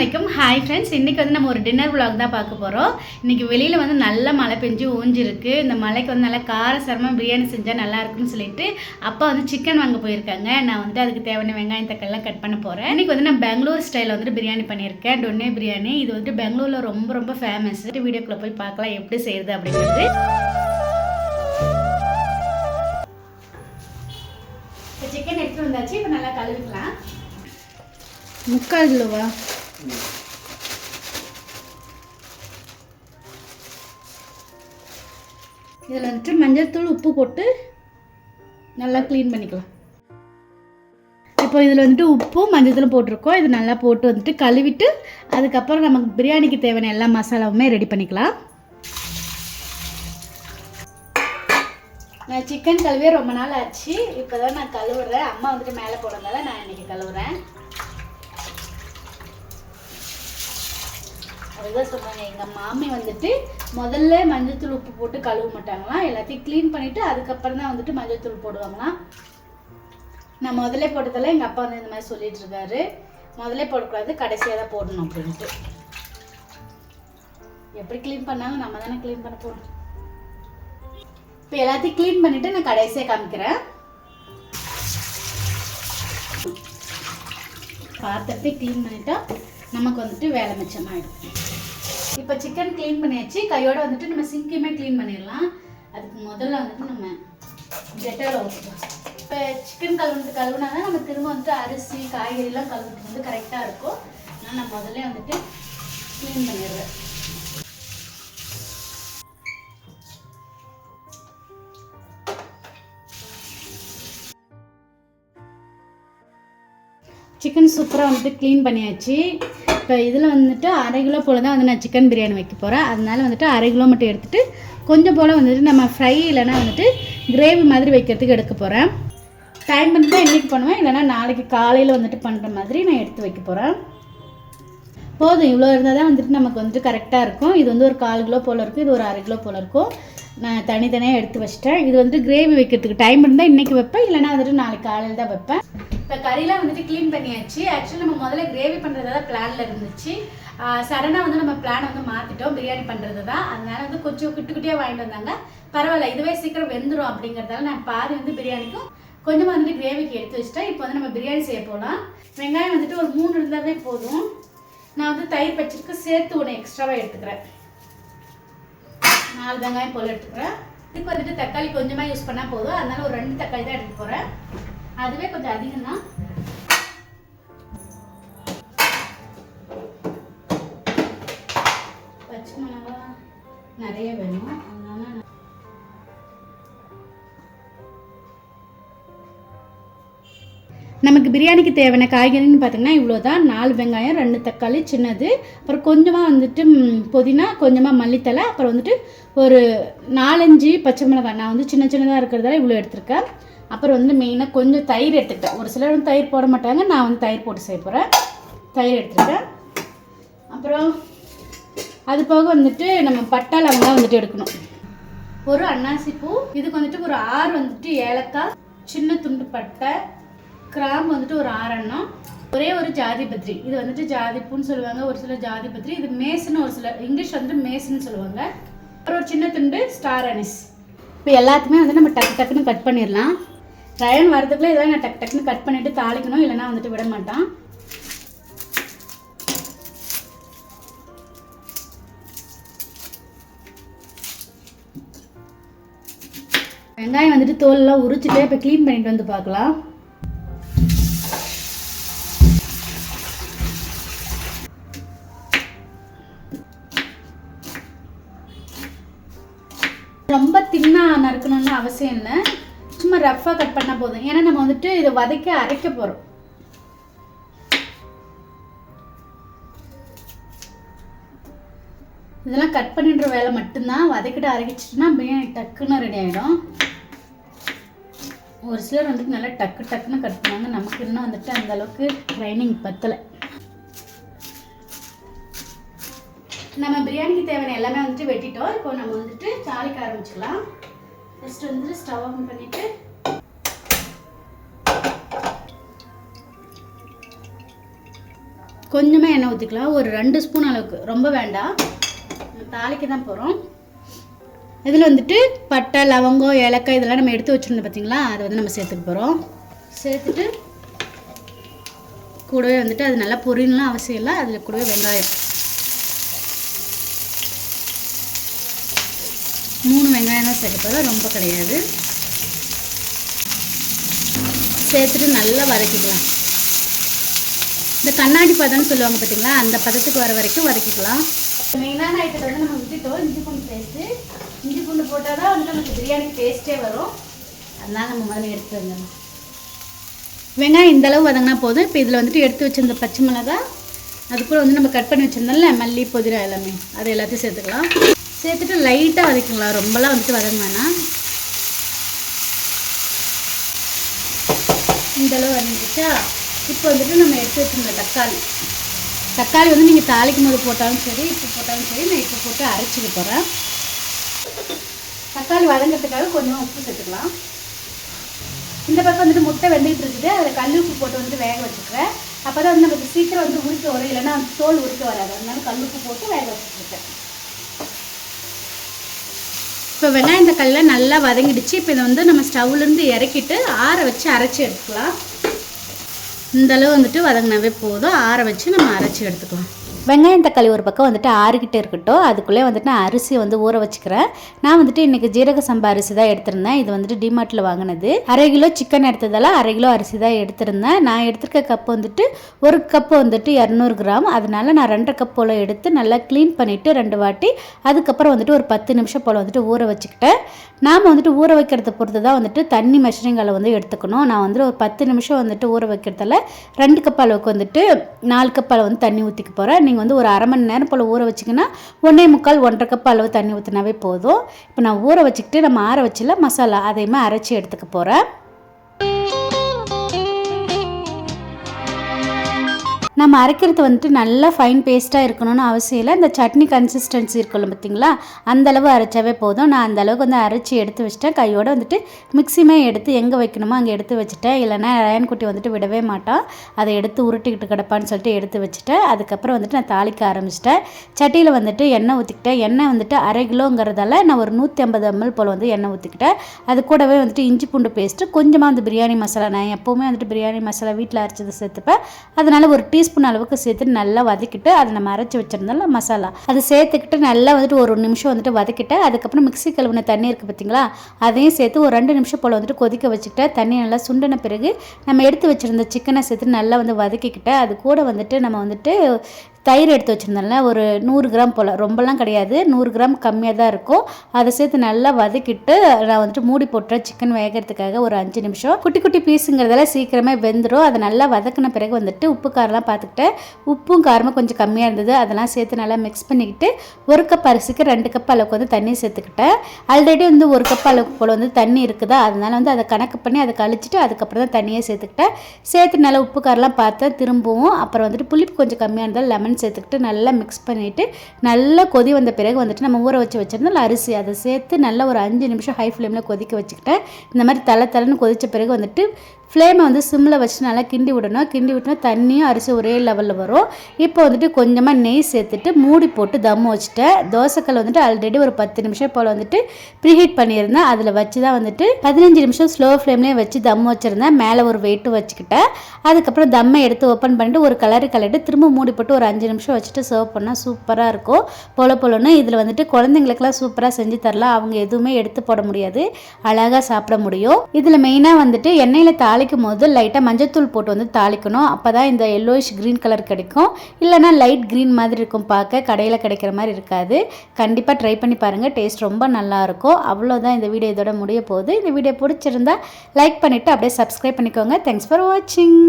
வணக்கம் hi friends இன்றைக்கி வந்து நம்ம ஒரு டின்னர் vlog தான் பார்க்க போகிறோம் இன்றைக்கி வெளியில் வந்து நல்ல மழை பெஞ்சு ஊஞ்சிருக்கு. இந்த மழைக்கு வந்து நல்லா காரசாரமாக பிரியாணி செஞ்சால் நல்லா இருக்குன்னு சொல்லிட்டு அப்பா வந்து சிக்கன் வாங்க போயிருக்காங்க. நான் வந்து அதுக்கு தேவையான வெங்காயம் தக்காளிலாம் கட் பண்ண போகிறேன் இன்றைக்கி வந்து நான் பெங்களூர் ஸ்டைலில் வந்துட்டு பிரியாணி பண்ணியிருக்கேன். டொன்னே பிரியாணி. இது வந்துட்டு பெங்களூரில் ரொம்ப ரொம்ப ஃபேமஸ் வீடியோக்குள்ளே போய் பார்க்கலாம் எப்படி செய்யுது அப்படிங்கிறது. சிக்கன் எடுத்து வந்தாச்சு. இப்போ நல்லா கழுவிக்கலாம். முக்கால் கிலோவா? இதில் வந்துட்டு மஞ்சள் தூள் உப்பு போட்டு நல்லா க்ளீன் பண்ணிக்கலாம். இப்போ இதில் வந்துட்டு உப்பும் மஞ்சள் தூளும் போட்டிருக்கோம். இது நல்லா போட்டு வந்துட்டு கழுவிட்டு அதுக்கப்புறம் நமக்கு பிரியாணிக்கு தேவையான எல்லா மசாலாவுமே ரெடி பண்ணிக்கலாம். நான் சிக்கன் கழுவியே ரொம்ப நாள் ஆச்சு. இப்போ தான் நான் கழுவுறேன். அம்மா வந்துட்டு மேலே போடுறதால நான் இன்றைக்கி கழுவுறேன். அதுதான் சொல்கிறாங்க எங்கள் மாமி வந்துட்டு முதல்ல மஞ்சள்தூள் உப்பு போட்டு கழுவ மாட்டாங்களாம் எல்லாத்தையும் க்ளீன் பண்ணிவிட்டு அதுக்கப்புறம் தான் வந்துட்டு மஞ்சள்தூள் போடுவாங்களாம் நான் முதல்ல போட்டதெல்லாம் எங்கள் அப்பா வந்து இந்த மாதிரி சொல்லிட்டு இருக்காரு. முதல்ல போடக்கூடாது கடைசியாக தான் போடணும் அப்படின்ட்டு. எப்படி க்ளீன் பண்ணாலும் நம்ம தானே க்ளீன் பண்ண போகிறோம் இப்போ எல்லாத்தையும் க்ளீன் பண்ணிவிட்டு நான் கடைசியாக காமிக்கிறேன். பாத்திரத்தை க்ளீன் பண்ணிட்டா நமக்கு வந்துட்டு வேலை மிச்சமாயிடும். இப்போ சிக்கன் க்ளீன் பண்ணியாச்சு. கையோட வந்துட்டு நம்ம சிங்கியுமே க்ளீன் பண்ணிடலாம். அதுக்கு முதல்ல வந்துட்டு நம்ம டெட்டால் ஊற்றிக்கலாம் இப்போ சிக்கன் கழுவுனது கழுவுனா தான் நம்ம திரும்ப வந்துட்டு அரிசி காய்கறிலாம் கழுவுறது வந்து கரெக்டாக இருக்கும். ஆனால் நான் முதல்ல வந்துட்டு க்ளீன் பண்ணிடுறேன். சிக்கன் சூப்பராக வந்துட்டு க்ளீன் பண்ணியாச்சு. இப்போ இதில் வந்துட்டு அரை கிலோ போல் தான் வந்து நான் சிக்கன் பிரியாணி வைக்க போகிறேன் அதனால வந்துட்டு அரை கிலோ மட்டும் எடுத்துகிட்டு கொஞ்சம் போல் வந்துட்டு நம்ம ஃப்ரை இல்லைன்னா வந்துட்டு கிரேவி மாதிரி வைக்கிறதுக்கு எடுக்க போகிறேன் டைம் வந்து தான் இன்றைக்கி பண்ணுவேன். இல்லைன்னா நாளைக்கு காலையில் வந்துட்டு பண்ணுற மாதிரி நான் எடுத்து வைக்க போகிறேன் போதும். இவ்வளோ இருந்தால் தான் வந்துட்டு நமக்கு வந்துட்டு கரெக்டாக இருக்கும். இது வந்து ஒரு கால் கிலோ போல் இருக்கும். இது ஒரு அரை கிலோ போல் இருக்கும். நான் தனித்தனியாக எடுத்து வச்சிட்டேன். இது வந்துட்டு கிரேவி வைக்கிறதுக்கு டைம் இருந்தால் இன்றைக்கி வைப்பேன். இல்லைன்னா வந்துட்டு நாளைக்கு காலையில் தான் வைப்பேன். இப்போ கறிலாம் வந்துட்டு க்ளீன் பண்ணியாச்சு. ஆக்சுவலி நம்ம முதல்ல கிரேவி பண்ணுறதா தான் பிளானில் இருந்துச்சு. சடனாக வந்து நம்ம பிளான் வந்து மாற்றிட்டோம் பிரியாணி பண்ணுறது தான். அதனால வந்து கொஞ்சம் குட்டி குட்டியாக வாங்கிட்டு வந்தாங்க. பரவாயில்ல இதுவே சீக்கிரம் வெந்துடும் அப்படிங்கிறதால நான் பாதி வந்து பிரியாணிக்கும் கொஞ்சமாக வந்துட்டு கிரேவிக்கு எடுத்து வச்சிட்டேன். இப்போ வந்து நம்ம பிரியாணி செய்ய போகலாம் வெங்காயம் வந்துட்டு ஒரு மூணு இருந்தாலே போதும். நான் வந்து தயிர் பச்சிருக்கு சேர்த்து ஒன்று எக்ஸ்ட்ராவாக எடுத்துக்கிறேன். நாலு வெங்காயம் போல் எடுத்துக்கிறேன். இதுக்கு வந்துட்டு தக்காளி கொஞ்சமாக யூஸ் பண்ணால் போதும். அதனால ஒரு ரெண்டு தக்காளி தான் எடுத்து போகிறேன் அதுவே கொஞ்சம் அதிகம் தான் பச்சை மிளகா நிறைய வேணும். அதனால நமக்கு பிரியாணிக்கு தேவையான காய்கறின்னு பார்த்தீங்கன்னா இவ்வளோ தான் நாலு வெங்காயம் ரெண்டு தக்காளி சின்னது. அப்புறம் கொஞ்சமாக வந்துட்டு புதினா கொஞ்சமாக மல்லித்தலை அப்புறம் வந்துட்டு ஒரு நாலஞ்சு பச்சை மிளகாய். நான் வந்து சின்ன சின்னதாக இருக்கிறதால இவ்வளோ எடுத்திருக்கேன். அப்புறம் வந்து மெயினாக கொஞ்சம் தயிர் எடுத்துக்கிட்டேன். ஒரு சிலர் வந்து தயிர் போட மாட்டாங்க. நான் வந்து தயிர் போட்டு செய்ய போகிறேன் தயிர் எடுத்துக்கிட்டேன். அப்புறம் அது போக வந்துட்டு நம்ம பட்டா லவங்கம் வந்துட்டு எடுக்கணும். ஒரு அன்னாசி பூ இதுக்கு வந்துட்டு ஒரு ஆறு வந்துட்டு ஏலக்காய் சின்ன துண்டு பட்டை கிராம்பு வந்துட்டு ஒரு ஆறெண்ணம் ஒரே ஒரு ஜாதிபத்ரி இது வந்துட்டு ஜாதி பூன்னு சொல்லுவாங்க. ஒரு சில ஜாதிபத்ரி இது மேஸ்னு ஒரு சில இங்கிலீஷ் வந்துட்டு மேஸ்ன்னு சொல்லுவாங்க. அப்புறம் ஒரு சின்ன துண்டு ஸ்டார் அனிஸ். இப்போ எல்லாத்துக்குமே வந்து நம்ம டக்கு டக்குன்னு கட் பண்ணிடலாம். ரயன் வரதுக்குள்ளே இதெல்லாம் நான் டக் டக்குன்னு கட் பண்ணிட்டு தாளிக்கணும் இல்லைன்னா வந்துட்டு விட மாட்டான். வெங்காயம் வந்துட்டு தோலெல்லாம் உரிச்சிட்டு இப்போ க்ளீன் பண்ணிட்டு வந்து பார்க்கலாம். ரொம்ப தின்னாக நறுக்கணும்னு அவசியம் இல்லை. சும்மா ரஃப்பாக கட் பண்ணால் போதும். ஏன்னா நம்ம வந்துட்டு இதை வதக்க அரைக்க போகிறோம் இதெல்லாம் கட் பண்ணிடுற வேலை மட்டும்தான். வதக்கிட்டு அரைச்சிட்டுனா பிரியாணி டக்குன்னு ரெடி ஆகிடும் ஒரு சிலர் வந்துட்டு நல்லா டக்கு டக்குன்னு கட் பண்ணாங்க நமக்கு இன்னும் வந்துட்டு அந்த அளவுக்கு ட்ரைனிங் பத்தலை. நம்ம பிரியாணிக்கு தேவையான எல்லாமே வந்துட்டு வெட்டிட்டோம். இப்போ நம்ம வந்துட்டு தாளிக்க ஆரம்பிச்சுக்கலாம். ஃபஸ்ட்டு வந்து ஸ்டவ் ஆன் பண்ணிவிட்டு கொஞ்சமாக எண்ணெய் ஊற்றிக்கலாம் ஒரு ரெண்டு ஸ்பூன் அளவுக்கு. ரொம்ப வேண்டாம். தாளிக்க தான் போகிறோம் இதில் வந்துட்டு பட்டை லவங்கம் ஏலக்காய் இதெல்லாம் நம்ம எடுத்து வச்சுருந்தோம் பார்த்தீங்களா அதை வந்து நம்ம சேர்த்துக்க போகிறோம் சேர்த்துட்டு கூடவே வந்துட்டு அது நல்லா பொரியலாம் அவசியம் இல்லை. அதில் கூடவே வெங்காயம் மூணு சேர்க்க ரொம்ப கிடையாது. சேர்த்துட்டு நல்லா வதக்கிக்கலாம். இந்த கண்ணாடி பதம்னு சொல்லுவாங்க பார்த்தீங்களா அந்த பதத்துக்கு வர வரைக்கும் வதக்கிக்கலாம். மெயினான ஐட்டத்தை வந்து நம்ம விட்டுட்டோம் இஞ்சி பூண்டு பேஸ்ட்டு இஞ்சி பூண்டு போட்டால் தான் வந்து நமக்கு பிரியாணிக்கு டேஸ்ட்டே வரும். அதனால நம்ம முதல்ல எடுத்து வந்துடலாம் வெங்காயம் இந்த அளவு வதங்கினா போதும். இப்போ இதில் வந்துட்டு எடுத்து வச்சிருந்த பச்சை மிளகாய் அது கூட வந்து நம்ம கட் பண்ணி வச்சிருந்தோம்ல மல்லி புதினா எல்லாமே அது எல்லாத்தையும் சேர்த்துக்கலாம். சேர்த்துட்டு லைட்டாக வதக்கிங்களா? ரொம்பலாம் வந்துட்டு வதங்க வேணாம். இந்தளவு வதங்கிச்சா இப்போ வந்துட்டு நம்ம எடுத்து வச்சிருந்த தக்காளி. தக்காளி வந்து நீங்கள் தாளிக்கும் போது போட்டாலும் சரி இப்போ போட்டாலும் சரி நான் இப்போ போட்டு அரைச்சிக்க போகிறேன் தக்காளி வதங்கிறதுக்காக கொஞ்சம் உப்பு சேர்த்துக்கலாம். இந்த பக்கம் வந்துட்டு முட்டை வெந்துகிட்டு இருக்குது. அதில் கல் உப்பு போட்டு வந்துட்டு வேக வச்சுக்கிறேன். அப்போ தான் வந்து நமக்கு சீக்கிரம் வந்து உரிக்க வரும். இல்லைன்னா தோல் உரிக்க வராது. அதனால கல் உப்பு போட்டு வேக வச்சுருக்கேன் இப்போ வெங்காயம் தக்காளியில் நல்லா வதங்கிடுச்சு. இப்போ இதை வந்து நம்ம ஸ்டவ்லேருந்து இறக்கிட்டு ஆற வச்சு அரைச்சி எடுத்துக்கலாம். இந்த அளவு வந்துட்டு வதங்கினாவே போதும். ஆற வச்சு நம்ம அரைச்சி எடுத்துக்கலாம். வெங்காயம் தக்காளி ஒரு பக்கம் வந்துட்டு ஆறுகிட்டே இருக்கட்டும். அதுக்குள்ளே வந்துட்டு நான் அரிசி வந்து ஊற வச்சுக்கிறேன். நான் வந்துட்டு இன்றைக்கி ஜீரக சம்பா அரிசி தான் எடுத்திருந்தேன். இது வந்துட்டு டிமார்ட்டில் வாங்கினது. அரை கிலோ சிக்கன் எடுத்ததெல்லாம் அரை கிலோ அரிசி தான் எடுத்திருந்தேன். நான் எடுத்திருக்க கப் வந்துட்டு ஒரு கப்பு வந்துட்டு இரநூறு கிராம். அதனால நான் ரெண்டரை கப் போல் எடுத்து நல்லா க்ளீன் பண்ணிவிட்டு ரெண்டு வாட்டி அதுக்கப்புறம் வந்துட்டு ஒரு பத்து நிமிஷம் போல் வந்துட்டு ஊற வச்சுக்கிட்டேன். நாம் வந்துட்டு ஊற வைக்கிறத பொறுத்து தான் வந்துட்டு தண்ணி மெஷரிங் வந்து எடுத்துக்கணும். நான் வந்துட்டு ஒரு பத்து நிமிஷம் வந்துட்டு ஊற வைக்கிறதால ரெண்டு கப் அளவுக்கு வந்துட்டு நாலு கப் அளவு வந்து தண்ணி ஊற்றிக்க போகிறேன் நீங்கள் வந்து ஒரு அரை மணி நேரம் போல் ஊற வச்சிங்கன்னா ஒன்றே முக்கால் ஒன்றரை கப் அளவு தண்ணி ஊற்றினாவே போதும். இப்போ நான் ஊற வச்சுக்கிட்டு நம்ம ஆற வச்சில மசாலா அதையுமே அரைச்சி எடுத்துக்க போகிறேன் நம்ம அரைக்கிறது வந்துட்டு நல்லா ஃபைன் பேஸ்ட்டாக இருக்கணும்னு அவசியம் இல்லை. இந்த சட்னி கன்சிஸ்டன்சி இருக்கணும் பார்த்தீங்களா அந்தளவு அரைச்சாவே போதும். நான் அந்த அளவுக்கு வந்து அரைச்சி எடுத்து வச்சிட்டேன். கையோடு வந்துட்டு மிக்சியுமே எடுத்து எங்கே வைக்கணுமோ அங்கே எடுத்து வச்சுட்டேன். இல்லைனா குட்டி வந்துட்டு விடவே மாட்டான் அதை எடுத்து உருட்டிக்கிட்டு கிடப்பான்னு சொல்லிட்டு எடுத்து வச்சுட்டேன். அதுக்கப்புறம் வந்துட்டு நான் தாளிக்க ஆரம்பிச்சிட்டேன். சட்டியில் வந்துட்டு எண்ணெய் ஊற்றிக்கிட்டேன் எண்ணெய் வந்துட்டு அரை கிலோங்கிறதால நான் ஒரு நூற்றி ஐம்பது எம்எல் போல் வந்து எண்ணெய் ஊற்றிக்கிட்டேன் அது கூடவே வந்துட்டு இஞ்சி பூண்டு பேஸ்ட்டு கொஞ்சமாக வந்து பிரியாணி மசாலா. நான் எப்போவுமே வந்துட்டு பிரியாணி மசாலா வீட்டில் அரைச்சது சேர்த்துப்பேன். அதனால் ஒரு டீஸ்பூன் டீஸ்பூன் அளவுக்கு சேர்த்து நல்லா வதக்கிட்டு அதை நம்ம அரைச்சி வச்சுருந்தோம்ல மசாலா. அதை சேர்த்துக்கிட்டு நல்லா வந்துட்டு ஒரு நிமிஷம் வந்துட்டு வதக்கிட்டு அதுக்கப்புறம் மிக்சி கழுவின தண்ணி இருக்குது பார்த்தீங்களா அதையும் சேர்த்து ஒரு ரெண்டு நிமிஷம் போல் வந்துட்டு கொதிக்க வச்சுக்கிட்டு தண்ணி நல்லா சுண்டின பிறகு நம்ம எடுத்து வச்சுருந்த சிக்கனை சேர்த்து நல்லா வந்து வதக்கிக்கிட்டு அது கூட வந்துட்டு நம்ம வந்துட்டு தயிர் எடுத்து வச்சுருந்தோம்ல ஒரு நூறு கிராம் போல். ரொம்பலாம் கிடையாது நூறு கிராம் கம்மியாக தான் இருக்கும். அதை சேர்த்து நல்லா வதக்கிட்டு நான் வந்துட்டு மூடி போட்டுறேன் சிக்கன் வேகிறதுக்காக ஒரு அஞ்சு நிமிஷம். குட்டி குட்டி பீஸுங்கிறதால சீக்கிரமே வெந்துடும் அதை நல்லா வதக்கின பிறகு வந்துட்டு உப்பு காரெலாம் பார்த்துக்கிட்டேன். உப்பும் காரமும் கொஞ்சம் கம்மியாக இருந்தது. அதெல்லாம் சேர்த்து நல்லா மிக்ஸ் பண்ணிக்கிட்டு ஒரு கப் அரிசிக்கு ரெண்டு கப் அளவுக்கு வந்து தண்ணி சேர்த்துக்கிட்டேன். ஆல்ரெடி வந்து ஒரு கப் அளவுக்கு போல் வந்து தண்ணி இருக்குதா? அதனால் வந்து அதை கணக்கு பண்ணி அதை கழிச்சிட்டு அதுக்கப்புறம் தான் தண்ணியை சேர்த்துக்கிட்டேன். சேர்த்து நல்லா உப்பு காரெலாம் பார்த்தேன் திரும்பவும் அப்புறம் வந்துட்டு புளிப்பு கொஞ்சம் கம்மியாக இருந்தால் லெமன் லெமன் சேர்த்துக்கிட்டு நல்லா மிக்ஸ் பண்ணிவிட்டு நல்லா கொதி வந்த பிறகு வந்துட்டு நம்ம ஊற வச்சு வச்சுருந்தோம் அரிசி. அதை சேர்த்து நல்லா ஒரு அஞ்சு நிமிஷம் ஹை ஃப்ளேமில் கொதிக்க வச்சுக்கிட்டேன். இந்த மாதிரி தலை தலைன்னு கொதித்த பிறகு வந்துட்டு ஃப்ளேமை வந்து சிம்மில் வச்சு நல்லா கிண்டி விடணும். கிண்டி விட்டுனா தண்ணியும் அரிசி ஒரே லெவலில் வரும். இப்போ வந்துட்டு கொஞ்சமாக நெய் சேர்த்துட்டு மூடி போட்டு தம் வச்சுட்டேன் தோசைக்கல் வந்துட்டு ஆல்ரெடி ஒரு பத்து நிமிஷம் போல் வந்துட்டு ப்ரீஹீட் பண்ணியிருந்தேன். அதில் வச்சு தான் வந்துட்டு பதினஞ்சு நிமிஷம் ஸ்லோ ஃப்ளேம்லேயே வச்சு தம் வச்சுருந்தேன். மேலே ஒரு வெயிட்டு வச்சுக்கிட்டேன். அதுக்கப்புறம் தம்மை எடுத்து ஓப்பன் பண்ணிட்டு ஒரு கலரு கலட்டு திரும்ப மூடி போட்டு ஒரு அஞ்சு நிமிஷம் வச்சுட்டு சர்வ் பண்ணால் சூப்பராக இருக்கும். பொல பொலன்னு இதில் வந்துட்டு குழந்தைங்களுக்குலாம் சூப்பராக செஞ்சு தரலாம். அவங்க எதுவுமே எடுத்து போட முடியாது. அழகாக சாப்பிட முடியும். இதில் மெயினாக வந்துட்டு எண்ணெயில் தாள் தாளிக்கும் போது லைட்டாக மஞ்சத்தூள் போட்டு வந்து தாளிக்கணும். அப்போ தான் இந்த எல்லோயிஷ் க்ரீன் கலர் கிடைக்கும். இல்லைனா லைட் க்ரீன் மாதிரி இருக்கும் பார்க்க. கடையில் கிடைக்கிற மாதிரி இருக்காது. கண்டிப்பாக ட்ரை பண்ணி பாருங்கள் டேஸ்ட் ரொம்ப நல்லாயிருக்கும் அவ்வளோதான் இந்த வீடியோ இதோட முடிய போகுது. இந்த வீடியோ பிடிச்சிருந்தா லைக் பண்ணிவிட்டு அப்படியே சப்ஸ்கிரைப் பண்ணிக்கோங்க. தேங்க்ஸ் ஃபார் வாட்சிங்